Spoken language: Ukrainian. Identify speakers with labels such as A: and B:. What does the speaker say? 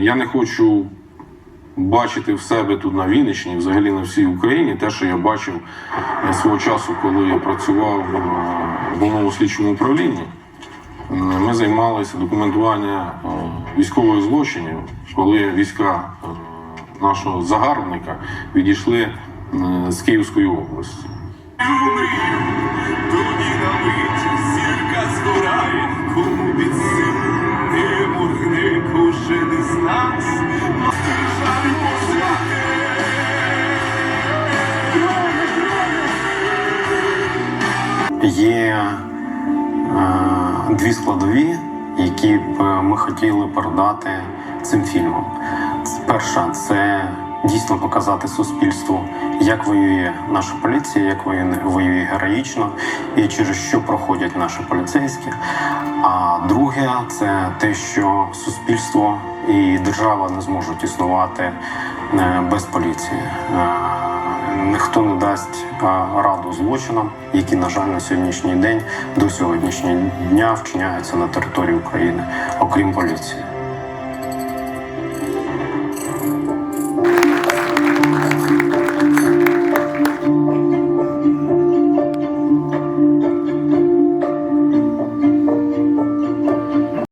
A: Я не хочу бачити в себе тут на Вінниччині, взагалі на всій Україні, те, що я бачив е, свого часу, коли я працював е, в головному слідчому управлінні. Е, Ми займалися документуванням військових злочинів, коли війська нашого загарбника відійшли з Київської області.
B: Є е, дві складові, які б ми хотіли передати цим фільмом. Перша це дійсно показати суспільству, як воює наша поліція, як воює, героїчно і через що проходять наші поліцейські. А друге це те, що суспільство і держава не зможуть існувати е, без поліції. Е, Ніхто не дасть е, раду злочинам, які, на жаль, на сьогоднішній день до сьогоднішнього дня вчиняються на території України, окрім поліції.